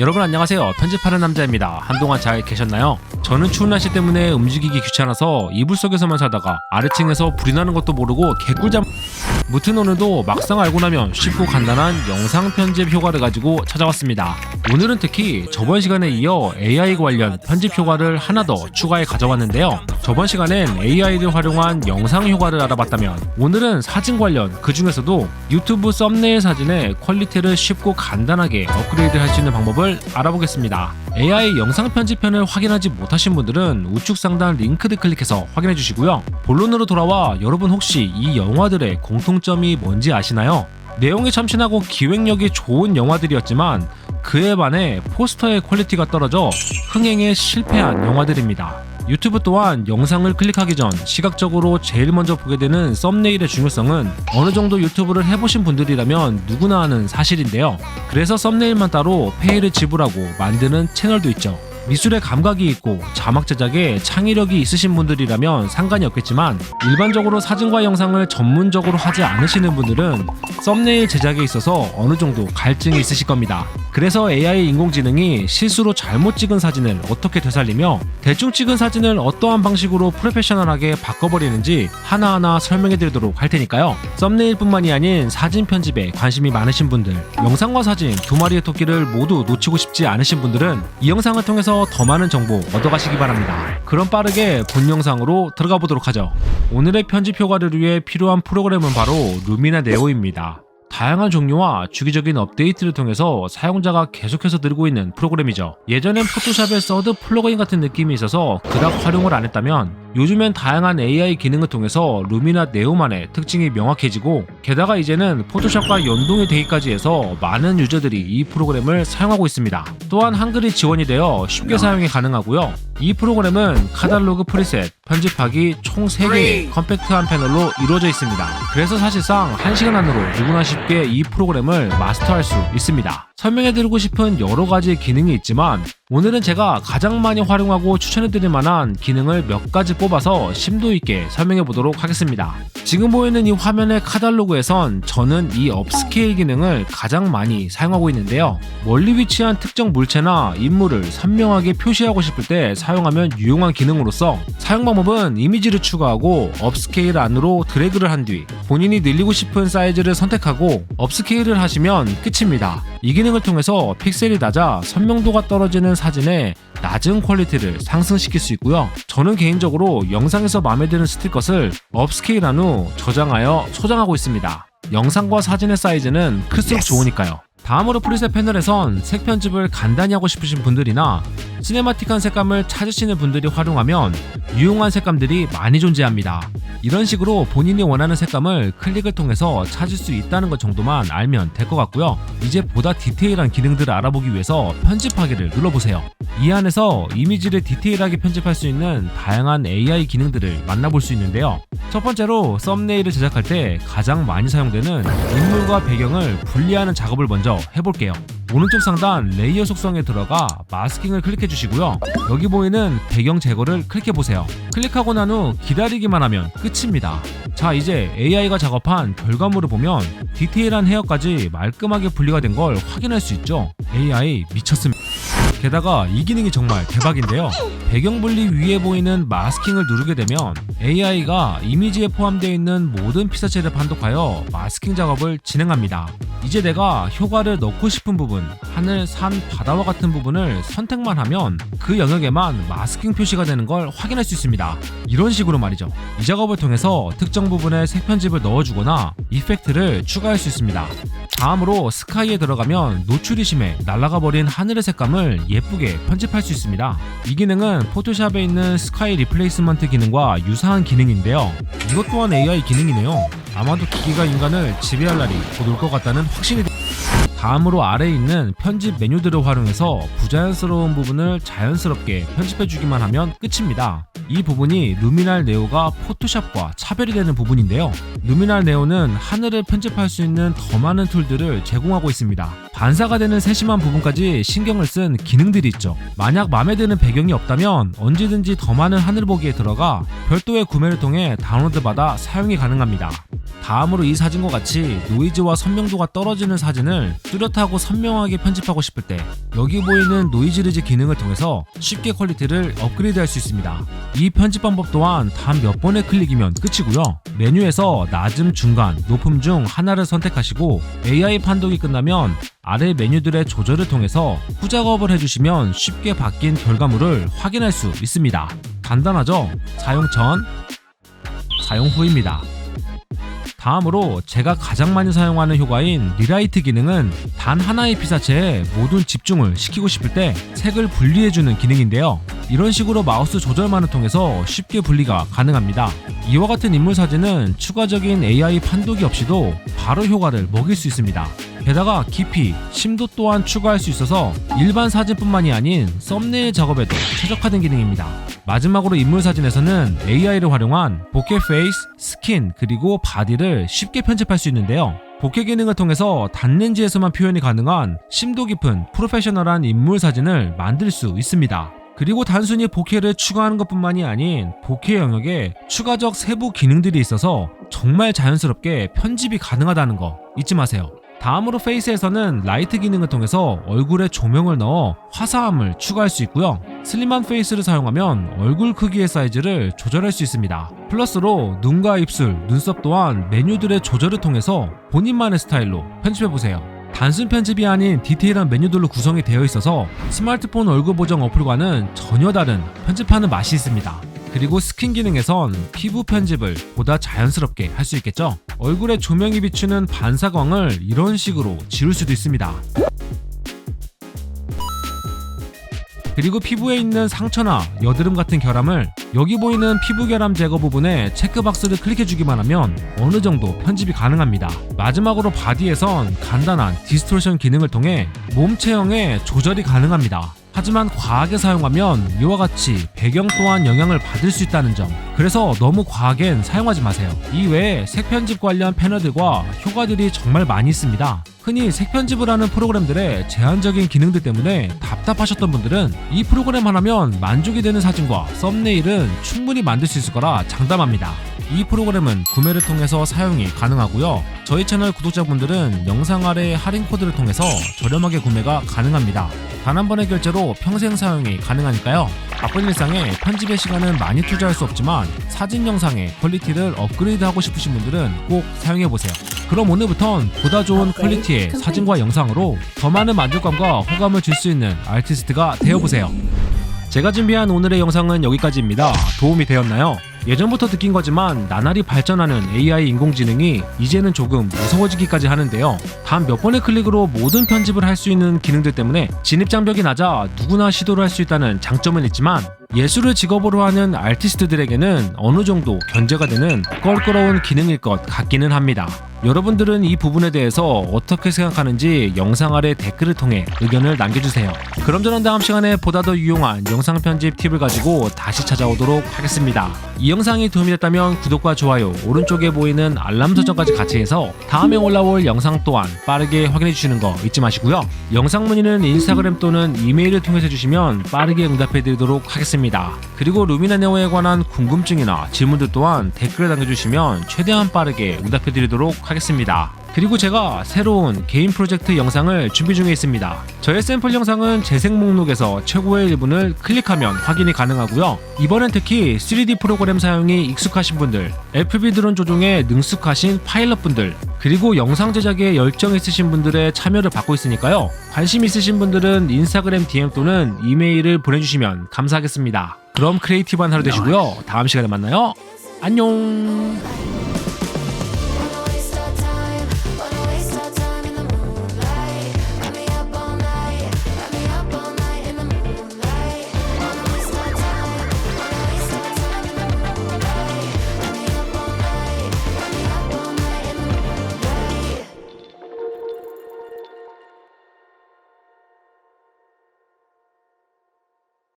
여러분 안녕하세요. 편집하는 남자입니다. 한동안 잘 계셨나요? 저는 추운 날씨 때문에 움직이기 귀찮아서 이불 속에서만 살다가 아래층에서 불이 나는 것도 모르고 개꿀잠 무튼 오늘도 막상 알고 나면 쉽고 간단한 영상 편집 효과를 가지고 찾아왔습니다. 오늘은 특히 저번 시간에 이어 AI 관련 편집 효과를 하나 더 추가해 가져왔는데요. 저번 시간엔 AI를 활용한 영상 효과를 알아봤다면 오늘은 사진 관련 그 중에서도 유튜브 썸네일 사진의 퀄리티를 쉽고 간단하게 업그레이드 할 수 있는 방법을 알아보겠습니다. AI 영상 편집편을 확인하지 못하신 분들은 우측 상단 링크를 클릭해서 확인해 주시고요. 본론으로 돌아와 여러분 혹시 이 영화들의 공통점이 뭔지 아시나요? 내용이 참신하고 기획력이 좋은 영화들이었지만 그에 반해 포스터의 퀄리티가 떨어져 흥행에 실패한 영화들입니다. 유튜브 또한 영상을 클릭하기 전 시각적으로 제일 먼저 보게 되는 썸네일의 중요성은 어느 정도 유튜브를 해보신 분들이라면 누구나 아는 사실인데요. 그래서 썸네일만 따로 페이를 지불하고 만드는 채널도 있죠. 미술에 감각이 있고 자막 제작에 창의력이 있으신 분들이라면 상관이 없겠지만 일반적으로 사진과 영상을 전문적으로 하지 않으시는 분들은 썸네일 제작에 있어서 어느 정도 갈증이 있으실 겁니다. 그래서 AI 인공지능이 실수로 잘못 찍은 사진을 어떻게 되살리며 대충 찍은 사진을 어떠한 방식으로 프로페셔널하게 바꿔버리는지 하나하나 설명해 드리도록 할 테니까요. 썸네일뿐만이 아닌 사진 편집에 관심이 많으신 분들, 영상과 사진 두 마리의 토끼를 모두 놓치고 싶지 않으신 분들은 이 영상을 통해서 더 많은 정보 얻어가시기 바랍니다. 그럼 빠르게 본 영상으로 들어가 보도록 하죠. 오늘의 편집 효과를 위해 필요한 프로그램은 바로 루미나 네오입니다. 다양한 종류와 주기적인 업데이트를 통해서 사용자가 계속해서 늘고 있는 프로그램이죠. 예전엔 포토샵의 서드 플러그인 같은 느낌이 있어서 그닥 활용을 안 했다면 요즘엔 다양한 AI 기능을 통해서 루미나 네오만의 특징이 명확해지고 게다가 이제는 포토샵과 연동이 되기까지 해서 많은 유저들이 이 프로그램을 사용하고 있습니다. 또한 한글이 지원이 되어 쉽게 사용이 가능하고요. 이 프로그램은 카탈로그 프리셋, 편집하기 총 3개의 컴팩트한 패널로 이루어져 있습니다. 그래서 사실상 1시간 안으로 누구나 쉽게 이 프로그램을 마스터할 수 있습니다. 설명해드리고 싶은 여러 가지 기능이 있지만 오늘은 제가 가장 많이 활용하고 추천해드릴 만한 기능을 몇 가지 뽑아서 심도 있게 설명해 보도록 하겠습니다. 지금 보이는 이 화면의 카탈로그에선 저는 이 업스케일 기능을 가장 많이 사용하고 있는데요. 멀리 위치한 특정 물체나 인물을 선명하게 표시하고 싶을 때 사용하면 유용한 기능으로서 사용 방법은 이미지를 추가하고 업스케일 안으로 드래그를 한 뒤 본인이 늘리고 싶은 사이즈를 선택하고 업스케일을 하시면 끝입니다. 이 기능 을 통해서 픽셀이 낮아 선명도가 떨어지는 사진에 낮은 퀄리티를 상승시킬 수 있고요. 저는 개인적으로 영상에서 마음에 드는 스틸컷을 업스케일한 후 저장하여 소장하고 있습니다. 영상과 사진의 사이즈는 클수록 좋으니까요. 다음으로 프리셋 패널에선 색 편집을 간단히 하고 싶으신 분들이나 시네마틱한 색감을 찾으시는 분들이 활용하면 유용한 색감들이 많이 존재합니다. 이런 식으로 본인이 원하는 색감을 클릭을 통해서 찾을 수 있다는 것 정도만 알면 될 것 같고요. 이제 보다 디테일한 기능들을 알아보기 위해서 편집하기를 눌러보세요. 이 안에서 이미지를 디테일하게 편집할 수 있는 다양한 AI 기능들을 만나볼 수 있는데요. 첫 번째로 썸네일을 제작할 때 가장 많이 사용되는 인물과 배경을 분리하는 작업을 먼저 해볼게요. 오른쪽 상단 레이어 속성에 들어가 마스킹을 클릭해 주시고요. 여기 보이는 배경 제거를 클릭해 보세요. 클릭하고 난 후 기다리기만 하면 끝입니다. 자, 이제 AI가 작업한 결과물을 보면 디테일한 헤어까지 말끔하게 분리가 된 걸 확인할 수 있죠. AI 미쳤습니다. 게다가 이 기능이 정말 대박인데요. 배경 분리 위에 보이는 마스킹을 누르게 되면 AI가 이미지에 포함되어 있는 모든 피사체를 판독하여 마스킹 작업을 진행합니다. 이제 내가 효과를 넣고 싶은 부분, 하늘, 산, 바다와 같은 부분을 선택만 하면 그 영역에만 마스킹 표시가 되는 걸 확인할 수 있습니다. 이런 식으로 말이죠. 이 작업을 통해서 특정 부분에 색 편집을 넣어주거나 이펙트를 추가할 수 있습니다. 다음으로 스카이에 들어가면 노출이 심해 날아가 버린 하늘의 색감을 예쁘게 편집할 수 있습니다. 이 기능은 포토샵에 있는 스카이 리플레이스먼트 기능과 유사한 기능인데요. 이것 또한 AI 기능이네요. 아마도 기계가 인간을 지배할 날이 곧 올 것 같다는 확신이 다음으로 아래에 있는 편집 메뉴들을 활용해서 부자연스러운 부분을 자연스럽게 편집해주기만 하면 끝입니다. 이 부분이 루미날 네오가 포토샵과 차별이 되는 부분인데요. 루미날 네오는 하늘을 편집할 수 있는 더 많은 툴들을 제공하고 있습니다. 반사가 되는 세심한 부분까지 신경을 쓴 기능들이 있죠. 만약 마음에 드는 배경이 없다면 언제든지 더 많은 하늘 보기에 들어가 별도의 구매를 통해 다운로드 받아 사용이 가능합니다. 다음으로 이 사진과 같이 노이즈와 선명도가 떨어지는 사진을 뚜렷하고 선명하게 편집하고 싶을 때 여기 보이는 노이즈 리즈 기능을 통해서 쉽게 퀄리티를 업그레이드 할 수 있습니다. 이 편집 방법 또한 단 몇 번의 클릭이면 끝이고요. 메뉴에서 낮음, 중간, 높음 중 하나를 선택하시고 AI 판독이 끝나면 아래 메뉴들의 조절을 통해서 후작업을 해주시면 쉽게 바뀐 결과물을 확인할 수 있습니다. 간단하죠? 사용 전, 사용 후입니다. 다음으로 제가 가장 많이 사용하는 효과인 리라이트 기능은 단 하나의 피사체에 모든 집중을 시키고 싶을 때 색을 분리해주는 기능인데요. 이런 식으로 마우스 조절만을 통해서 쉽게 분리가 가능합니다. 이와 같은 인물 사진은 추가적인 AI 판독이 없이도 바로 효과를 먹일 수 있습니다. 게다가 깊이, 심도 또한 추가할 수 있어서 일반 사진뿐만이 아닌 썸네일 작업에도 최적화된 기능입니다. 마지막으로 인물 사진에서는 AI를 활용한 보케 페이스, 스킨, 그리고 바디를 쉽게 편집할 수 있는데요. 보케 기능을 통해서 단렌즈에서만 표현이 가능한 심도 깊은 프로페셔널한 인물 사진을 만들 수 있습니다. 그리고 단순히 보케를 추가하는 것뿐만이 아닌 보케 영역에 추가적 세부 기능들이 있어서 정말 자연스럽게 편집이 가능하다는 거 잊지 마세요. 다음으로 페이스에서는 라이트 기능을 통해서 얼굴에 조명을 넣어 화사함을 추가할 수 있고요. 슬림한 페이스를 사용하면 얼굴 크기의 사이즈를 조절할 수 있습니다. 플러스로 눈과 입술, 눈썹 또한 메뉴들의 조절을 통해서 본인만의 스타일로 편집해보세요. 단순 편집이 아닌 디테일한 메뉴들로 구성이 되어 있어서 스마트폰 얼굴 보정 어플과는 전혀 다른 편집하는 맛이 있습니다. 그리고 스킨 기능에선 피부 편집을 보다 자연스럽게 할 수 있겠죠? 얼굴에 조명이 비추는 반사광을 이런 식으로 지울 수도 있습니다. 그리고 피부에 있는 상처나 여드름 같은 결함을 여기 보이는 피부 결함 제거 부분에 체크박스를 클릭해주기만 하면 어느 정도 편집이 가능합니다. 마지막으로 바디에선 간단한 디스토션 기능을 통해 몸 체형에 조절이 가능합니다. 하지만 과하게 사용하면 이와 같이 배경 또한 영향을 받을 수 있다는 점. 그래서 너무 과하겐 사용하지 마세요. 이외에 색 편집 관련 패널들과 효과들이 정말 많이 있습니다. 흔히 색 편집을 하는 프로그램들의 제한적인 기능들 때문에 답답하셨던 분들은 이 프로그램 하나면 만족이 되는 사진과 썸네일은 충분히 만들 수 있을 거라 장담합니다. 이 프로그램은 구매를 통해서 사용이 가능하고요. 저희 채널 구독자분들은 영상 아래 할인 코드를 통해서 저렴하게 구매가 가능합니다. 단 한 번의 결제로 평생 사용이 가능하니까요. 바쁜 일상에 편집의 시간은 많이 투자할 수 없지만 사진 영상의 퀄리티를 업그레이드하고 싶으신 분들은 꼭 사용해보세요. 그럼 오늘부턴 보다 좋은 퀄리티의 사진과 영상으로 더 많은 만족감과 호감을 줄 수 있는 아티스트가 되어보세요. 제가 준비한 오늘의 영상은 여기까지입니다. 도움이 되었나요? 예전부터 느낀 거지만 나날이 발전하는 AI 인공지능이 이제는 조금 무서워지기까지 하는데요. 단 몇 번의 클릭으로 모든 편집을 할 수 있는 기능들 때문에 진입 장벽이 낮아 누구나 시도를 할 수 있다는 장점은 있지만 예술을 직업으로 하는 아티스트들에게는 어느 정도 견제가 되는 껄끄러운 기능일 것 같기는 합니다. 여러분들은 이 부분에 대해서 어떻게 생각하는지 영상 아래 댓글을 통해 의견을 남겨주세요. 그럼 저는 다음 시간에 보다 더 유용한 영상 편집 팁을 가지고 다시 찾아오도록 하겠습니다. 이 영상이 도움이 됐다면 구독과 좋아요, 오른쪽에 보이는 알람 설정까지 같이 해서 다음에 올라올 영상 또한 빠르게 확인해 주시는 거 잊지 마시고요. 영상 문의는 인스타그램 또는 이메일을 통해서 주시면 빠르게 응답해 드리도록 하겠습니다. 그리고 루미나 네오에 관한 궁금증이나 질문들 또한 댓글에 남겨주시면 최대한 빠르게 응답해 드리도록 하겠습니다. 그리고 제가 새로운 개인 프로젝트 영상을 준비 중에 있습니다. 저의 샘플 영상은 재생 목록에서 최고의 일분을 클릭하면 확인이 가능하고요. 이번엔 특히 3D 프로그램 사용이 익숙하신 분들, FB 드론 조종에 능숙하신 파일럿 분들, 그리고 영상 제작에 열정 있으신 분들의 참여를 받고 있으니까요. 관심 있으신 분들은 인스타그램 DM 또는 이메일을 보내주시면 감사하겠습니다. 그럼 크리에이티브한 하루 되시고요. 다음 시간에 만나요. 안녕.